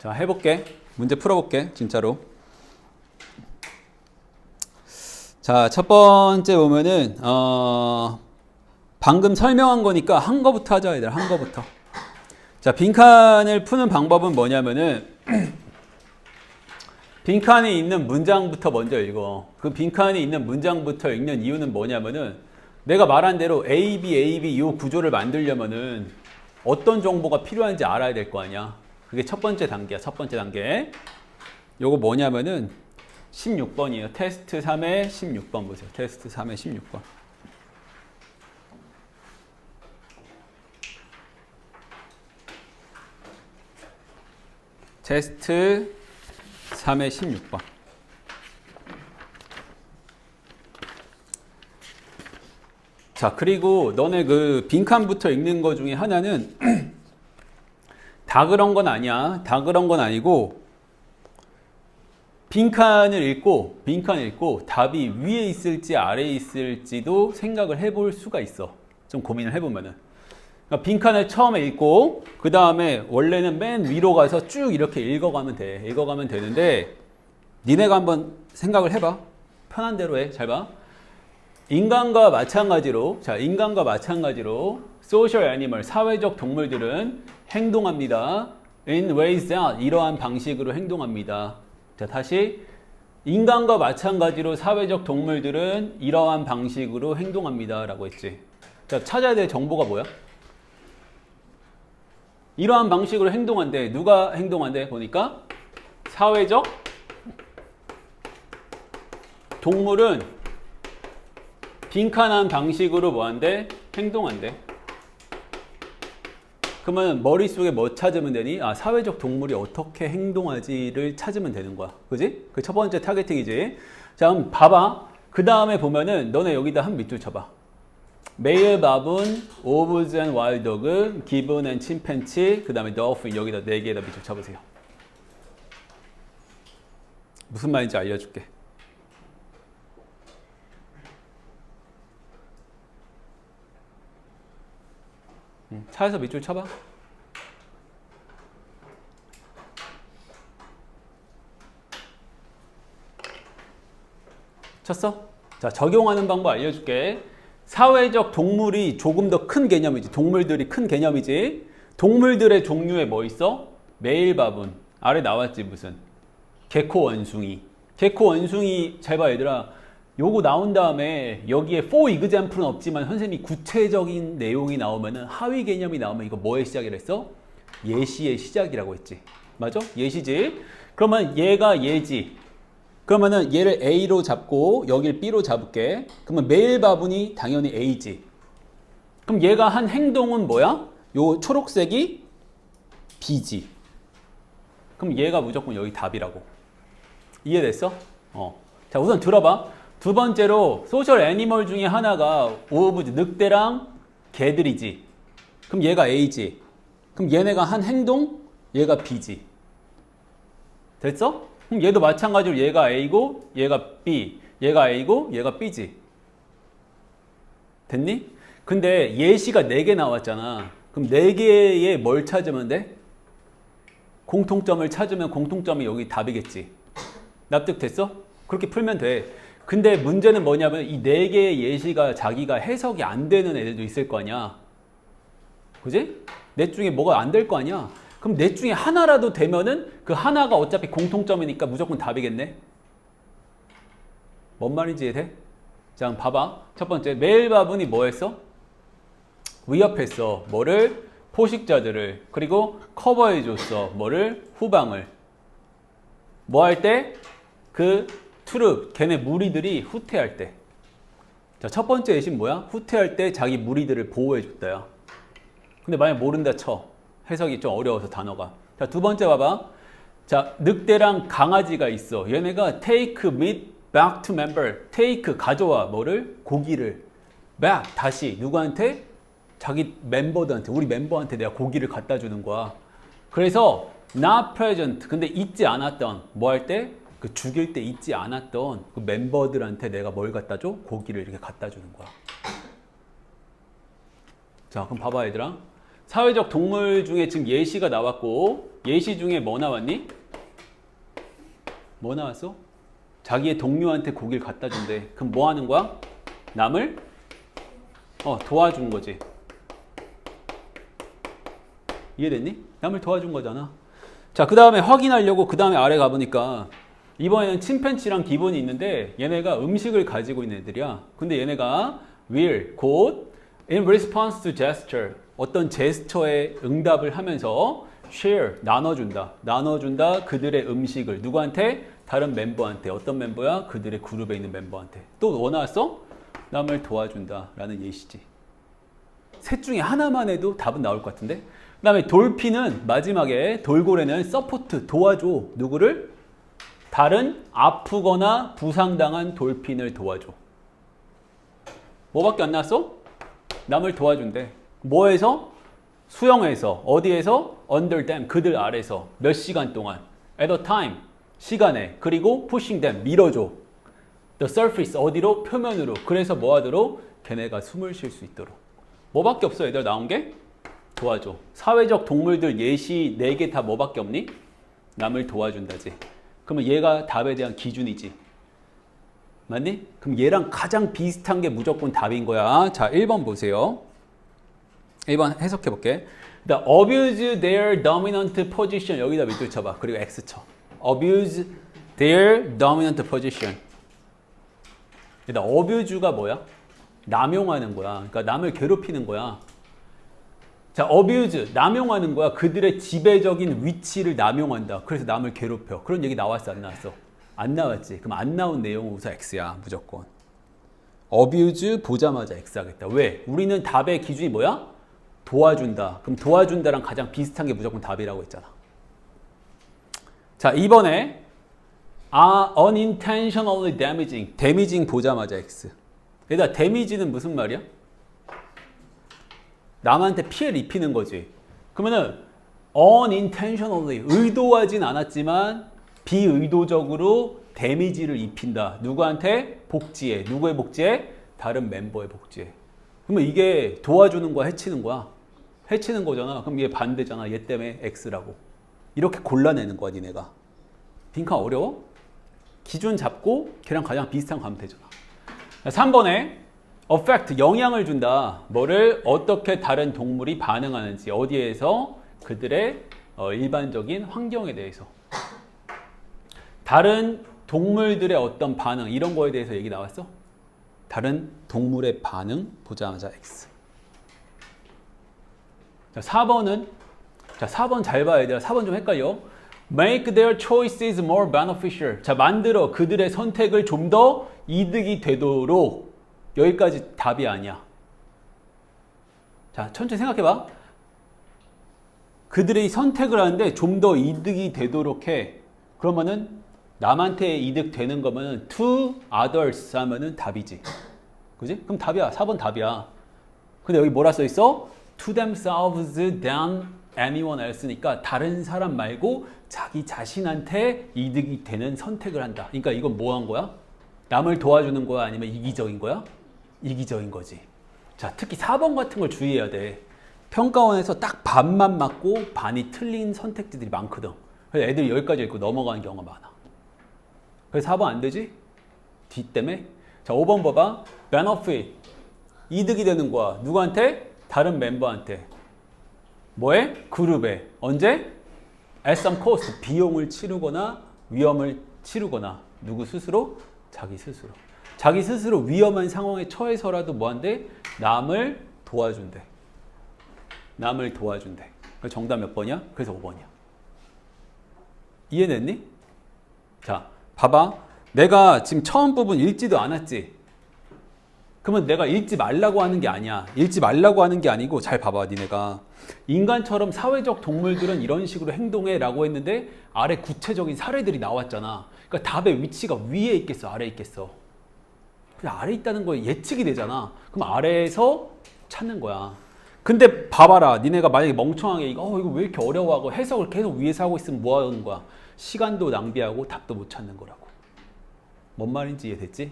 자, 해볼게. 문제 풀어볼게. 진짜로. 자, 첫 번째 보면은, 어, 방금 설명한 거니까 한 거부터 하자, 얘들. 한 거부터. 자, 빈칸을 푸는 방법은 뭐냐면은, 빈칸이 있는 문장부터 먼저 읽어. 그 빈칸이 있는 문장부터 읽는 이유는 뭐냐면은, 내가 말한 대로 A, B, A, B 이 구조를 만들려면은 어떤 정보가 필요한지 알아야 될 거 아니야. 그게 첫 번째 단계야. 첫 번째 단계. 요거 뭐냐면은 16번이에요. 테스트 3의 16번 보세요. 테스트 3의 16번. 테스트 3의 16번. 자, 그리고 너네 그 빈칸부터 읽는 거 중에 하나는 다 그런 건 아니야. 다 그런 건 아니고 빈칸을 읽고 빈칸을 읽고 답이 위에 있을지 아래에 있을지도 생각을 해볼 수가 있어. 좀 고민을 해보면은. 그러니까 빈칸을 처음에 읽고 그 다음에 원래는 맨 위로 가서 쭉 이렇게 읽어가면 돼. 읽어가면 되는데 니네가 한번 생각을 해봐. 편한 대로 해. 잘 봐. 인간과 마찬가지로 자 인간과 마찬가지로 social animal 사회적 동물들은 행동합니다. in ways that 이러한 방식으로 행동합니다. 자 다시 인간과 마찬가지로 사회적 동물들은 이러한 방식으로 행동합니다 라고 했지. 자 찾아야 될 정보가 뭐야? 이러한 방식으로 행동한대. 누가 행동한대? 보니까 사회적 동물은 빈칸한 방식으로 뭐한대? 행동한대. 그러면 머릿속에 뭐 찾으면 되니? 아, 사회적 동물이 어떻게 행동하지를 찾으면 되는 거야. 그지? 그 첫 번째 타겟팅이지. 자, 그럼 봐봐. 그 다음에 보면은 너네 여기다 한 밑줄 쳐봐. 메일 바분, 오브즈 앤 와일드도그, 기본 앤 침팬치, 그 다음에 dolphin 여기다 네 개에다 밑줄 쳐보세요. 무슨 말인지 알려줄게. 음, 차에서 밑줄 쳐봐. 쳤어? 자, 적용하는 방법 알려줄게. 사회적 동물이 조금 더 큰 개념이지. 동물들이 큰 개념이지. 동물들의 종류에 뭐 있어? 메일바분. 아래 나왔지, 무슨. 개코 원숭이. 개코 원숭이, 잘 봐, 얘들아. 요거 나온 다음에 여기에 for example은 없지만 선생님이 구체적인 내용이 나오면은 하위 개념이 나오면 이거 뭐의 시작이라 했어? 예시의 시작이라고 했지. 맞아? 예시지. 그러면 얘가 예지. 그러면은 얘를 A로 잡고 여길 B로 잡을게. 그러면 매일 바분이 당연히 A지. 그럼 얘가 한 행동은 뭐야? 요 초록색이 B지. 그럼 얘가 무조건 여기 답이라고. 이해됐어? 어. 자, 우선 들어봐. 두 번째로 소셜 애니멀 중에 하나가 오브즈 늑대랑 개들이지. 그럼 얘가 A지. 그럼 얘네가 한 행동 얘가 B지. 됐어? 그럼 얘도 마찬가지로 얘가 A고 얘가 B. 얘가 A고 얘가 B지. 됐니? 근데 예시가 4개 나왔잖아. 그럼 4개의 뭘 찾으면 돼? 공통점을 찾으면 공통점이 여기 답이겠지. 납득됐어? 그렇게 풀면 돼. 근데 문제는 뭐냐면 이 네 개의 예시가 자기가 해석이 안 되는 애들도 있을 거 아니야. 그지? 넷 중에 뭐가 안 될 거 아니야. 그럼 넷 중에 하나라도 되면은 그 하나가 어차피 공통점이니까 무조건 답이겠네. 뭔 말인지 이해돼? 자, 봐봐. 첫 번째, 메일바분이 뭐 했어? 위협했어. 뭐를? 포식자들을. 그리고 커버해줬어. 뭐를? 후방을. 뭐 할 때? 그 투르, 걔네 무리들이 후퇴할 때. 자, 첫 번째 예시는 뭐야? 후퇴할 때 자기 무리들을 보호해 줬다야. 근데 만약 모른다 쳐. 해석이 좀 어려워서 단어가. 자, 두 번째 봐봐. 자, 늑대랑 강아지가 있어. 얘네가 take meat back to member. take 가져와 뭐를? 고기를. back 다시 누구한테? 자기 멤버들한테 우리 멤버한테 내가 고기를 갖다 주는 거야. 그래서 not present. 근데 있지 않았던 뭐 할 때? 그 죽일 때 있지 않았던 그 멤버들한테 내가 뭘 갖다 줘? 고기를 이렇게 갖다 주는 거야. 자, 그럼 봐봐 얘들아. 사회적 동물 중에 지금 예시가 나왔고 예시 중에 뭐 나왔니? 뭐 나왔어? 자기의 동료한테 고기를 갖다 준대. 그럼 뭐 하는 거야? 남을 어, 도와준 거지. 이해됐니? 남을 도와준 거잖아. 자, 그 다음에 확인하려고 그 다음에 아래 가보니까 이번에는 침팬치랑 기본이 있는데 얘네가 음식을 가지고 있는 애들이야. 근데 얘네가 will, 곧 in response to gesture 어떤 제스처에 응답을 하면서 share, 나눠준다. 나눠준다. 그들의 음식을 누구한테? 다른 멤버한테. 어떤 멤버야? 그들의 그룹에 있는 멤버한테. 또 뭐 나왔어? 남을 도와준다. 라는 예시지. 셋 중에 하나만 해도 답은 나올 것 같은데. 그 다음에 돌핀은 마지막에 돌고래는 서포트 도와줘 누구를 다른 아프거나 부상당한 돌핀을 도와줘 뭐밖에 안 나왔어? 남을 도와준대 뭐에서? 수영에서 어디에서? under them 그들 아래서 몇 시간 동안 at a time 시간에 그리고 pushing them 밀어줘 the surface 어디로? 표면으로 그래서 뭐 하도록? 걔네가 숨을 쉴 수 있도록 뭐밖에 없어 얘들 나온 게? 도와줘. 사회적 동물들 예시 4개 다 뭐밖에 없니? 남을 도와준다지. 그러면 얘가 답에 대한 기준이지. 맞니? 그럼 얘랑 가장 비슷한 게 무조건 답인 거야. 자, 1번 보세요. 1번 해석해 볼게. 일단 abuse their dominant position 여기다 밑줄 쳐봐. 그리고 X 쳐. abuse their dominant position. 일단 abuse가 뭐야? 남용하는 거야. 그러니까 남을 괴롭히는 거야. 자, abuse, 남용하는 거야. 그들의 지배적인 위치를 남용한다. 그래서 남을 괴롭혀. 그런 얘기 나왔어, 안 나왔어? 안 나왔지. 그럼 안 나온 내용은 우선 X야, 무조건. abuse 보자마자 X 하겠다. 왜? 우리는 답의 기준이 뭐야? 도와준다. 그럼 도와준다랑 가장 비슷한 게 무조건 답이라고 했잖아. 자, 이번에 are unintentionally damaging. damaging 보자마자 X. 얘들아, damage는 무슨 말이야? 남한테 피해를 입히는 거지. 그러면은 unintentionally 의도하진 않았지만 비의도적으로 데미지를 입힌다. 누구한테? 복지에. 누구의 복지에? 다른 member의 복지에. 그러면 이게 도와주는 거야, 해치는 거야? 해치는 거잖아. 그럼 얘 반대잖아. 얘 때문에 X라고. 이렇게 골라내는 거야, 니네가. 빈칸 어려워? 기준 잡고 걔랑 가장 비슷한 거 가면 되잖아. 3번에 affect 영향을 준다. 뭐를 어떻게 다른 동물이 반응하는지 어디에서 그들의 어, 일반적인 환경에 대해서 다른 동물들의 어떤 반응 이런 거에 대해서 얘기 나왔어? 다른 동물의 반응 보자마자 X. 자, 4번은 자, 4번 잘 봐야 돼요. 4번 좀 헷갈려. Make their choices more beneficial. 자, 만들어 그들의 선택을 좀 더 이득이 되도록 여기까지 답이 아니야. 자, 천천히 생각해 봐. 그들이 선택을 하는데 좀 더 이득이 되도록 해. 그러면은 남한테 이득 되는 거면은 to others 하면은 답이지. 그지? 그럼 답이야. 4번 답이야. 근데 여기 뭐라 써 있어? to themselves than anyone else니까 다른 사람 말고 자기 자신한테 이득이 되는 선택을 한다. 그러니까 이건 뭐 한 거야? 남을 도와주는 거야? 아니면 이기적인 거야? 이기적인 거지. 자, 특히 4번 같은 걸 주의해야 돼. 평가원에서 딱 반만 맞고 반이 틀린 선택지들이 많거든. 그래서 애들이 여기까지 읽고 넘어가는 경우가 많아. 그래서 4번 안 되지? D 때문에. 자, 5번 봐봐. benefit. 이득이 되는 거야. 누구한테? 다른 멤버한테. 뭐에? 그룹에. 언제? at some cost. 비용을 치르거나 위험을 치르거나. 누구 스스로? 자기 스스로. 자기 스스로 위험한 상황에 처해서라도 뭐한대? 남을 도와준대. 남을 도와준대. 그래서 정답 몇 번이야? 그래서 5번이야. 이해됐니? 자, 봐봐. 내가 지금 처음 부분 읽지도 않았지? 그러면 내가 읽지 말라고 하는 게 아니야. 읽지 말라고 하는 게 아니고 잘 봐봐, 니네가. 인간처럼 사회적 동물들은 이런 식으로 행동해 라고 했는데 아래 구체적인 사례들이 나왔잖아. 그러니까 답의 위치가 위에 있겠어, 아래에 있겠어. 그냥 아래에 있다는 거에 예측이 되잖아. 그럼 아래에서 찾는 거야. 근데 봐봐라. 니네가 만약에 멍청하게 이거, 어, 이거 왜 이렇게 어려워하고 해석을 계속 위에서 하고 있으면 뭐 하는 거야? 시간도 낭비하고 답도 못 찾는 거라고. 뭔 말인지 이해됐지?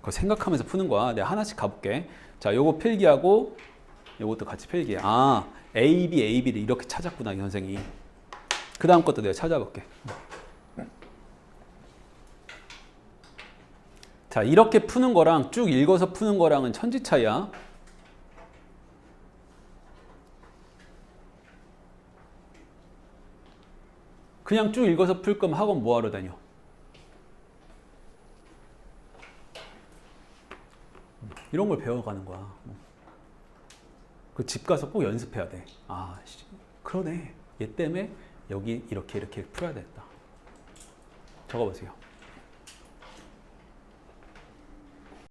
그거 생각하면서 푸는 거야. 내가 하나씩 가볼게. 자, 요거 필기하고 요것도 같이 필기해. 아, A, B, A, B를 이렇게 찾았구나, 이 선생이. 그 다음 것도 내가 찾아볼게. 자, 이렇게 푸는 거랑 쭉 읽어서 푸는 거랑은 천지 차이야. 그냥 쭉 읽어서 풀 거면 학원 뭐하러 다녀? 이런 걸 배워가는 거야. 그 집 가서 꼭 연습해야 돼. 아, 씨, 그러네. 얘 때문에 여기 이렇게 이렇게 풀어야 됐다. 적어보세요.